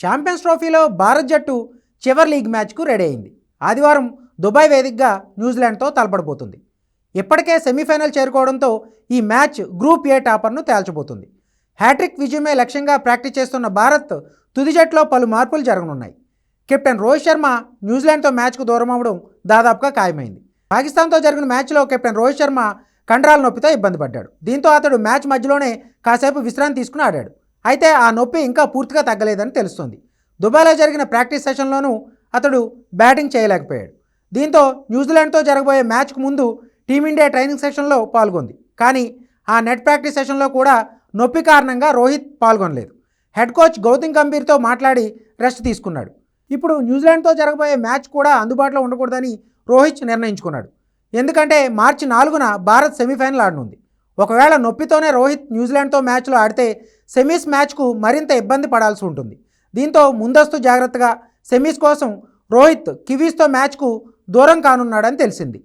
Champions ట్రోఫీలో భారత్ జట్టు చివరి లీగ్ మ్యాచ్కు రెడీ అయింది. ఆదివారం దుబాయ్ వేదికగా న్యూజిలాండ్తో తలపడబోతుంది ఇప్పటికే సెమీఫైనల్ చేరుకోవడంతో ఈ మ్యాచ్ గ్రూప్ ఏ టాపర్ను తేల్చబోతుంది. హ్యాట్రిక్ విజయమే లక్ష్యంగా ప్రాక్టీస్ చేస్తున్న భారత్ తుది జట్టులో పలు మార్పులు జరగనున్నాయి. కెప్టెన్ రోహిత్ శర్మ న్యూజిలాండ్తో మ్యాచ్కు దూరం అవ్వడం దాదాపుగా ఖాయమైంది. పాకిస్తాన్తో జరిగిన మ్యాచ్లో కెప్టెన్ రోహిత్ శర్మ కండరాల నొప్పితో ఇబ్బంది పడ్డాడు. దీంతో అతడు మ్యాచ్ మధ్యలోనే కాసేపు విశ్రాంతి తీసుకుని ఆడాడు. అయితే ఆ నొప్పి ఇంకా పూర్తిగా తగ్గలేదని తెలుస్తుంది. దుబాయ్లో జరిగిన ప్రాక్టీస్ సెషన్లోనూ అతడు బ్యాటింగ్ చేయలేకపోయాడు. దీంతో న్యూజిలాండ్తో జరగబోయే మ్యాచ్కు ముందు టీమిండియా ట్రైనింగ్ సెషన్లో పాల్గొంది. కానీ ఆ నెట్ ప్రాక్టీస్ సెషన్లో కూడా నొప్పి కారణంగా రోహిత్ పాల్గొనలేదు. హెడ్ కోచ్ గౌతమ్ గంభీర్తో మాట్లాడి రెస్ట్ తీసుకున్నాడు. ఇప్పుడు న్యూజిలాండ్తో జరగబోయే మ్యాచ్ కూడా అందుబాటులో ఉండకూడదని రోహిత్ నిర్ణయించుకున్నాడు. ఎందుకంటే మార్చి నాలుగున భారత్ సెమీఫైనల్ ఆడనుంది. ఒకవేళ నొప్పితోనే రోహిత్ న్యూజిలాండ్తో మ్యాచ్లో ఆడితే సెమీస్ మ్యాచ్కు మరింత ఇబ్బంది పడాల్సి ఉంటుంది. దీంతో ముందస్తు జాగ్రత్తగా సెమీస్ కోసం రోహిత్ కివీస్తో మ్యాచ్కు దూరం కానున్నాడని తెలిసింది.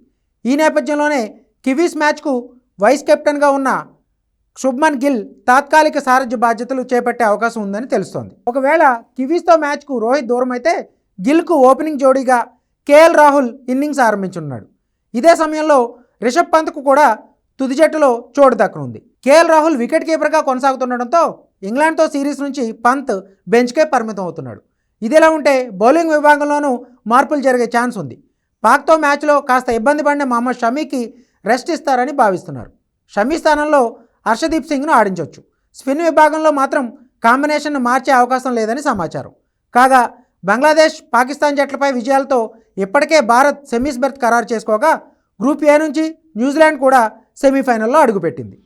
ఈ నేపథ్యంలోనే కివీస్ మ్యాచ్కు వైస్ కెప్టెన్గా ఉన్న శుభ్మన్ గిల్ తాత్కాలిక సారథ్య బాధ్యతలు చేపట్టే అవకాశం ఉందని తెలుస్తోంది. ఒకవేళ కివీస్తో మ్యాచ్కు రోహిత్ దూరం అయితే గిల్కు ఓపెనింగ్ జోడీగా కేఎల్ రాహుల్ ఇన్నింగ్స్ ఆరంభించున్నాడు ఇదే సమయంలో రిషబ్ పంత్కు కూడా తుది జట్టులో చోటు దక్కనుంది. కేఎల్ రాహుల్ వికెట్ కీపర్గా కొనసాగుతుండడంతో ఇంగ్లాండ్తో సిరీస్ నుంచి పంత్ బెంచ్కే పరిమితం అవుతున్నాడు ఇదిలా ఉంటే బౌలింగ్ విభాగంలోనూ మార్పులు జరిగే ఛాన్స్ ఉంది. పాక్తో మ్యాచ్లో కాస్త ఇబ్బంది పడిన మహమ్మద్ షమీకి రెస్ట్ ఇస్తారని భావిస్తున్నారు. షమీ స్థానంలో హర్షదీప్ సింగ్ను ఆడించవచ్చు స్పిన్ విభాగంలో మాత్రం కాంబినేషన్ను మార్చే అవకాశం లేదని సమాచారం. కాగా బంగ్లాదేశ్ పాకిస్తాన్ జట్లపై విజయాలతో ఇప్పటికే భారత్ సెమీస్ బెర్త్ ఖరారు చేసుకోగా గ్రూప్ ఏ నుంచి న్యూజిలాండ్ కూడా సెమీఫైనల్లో అడుగుపెట్టింది.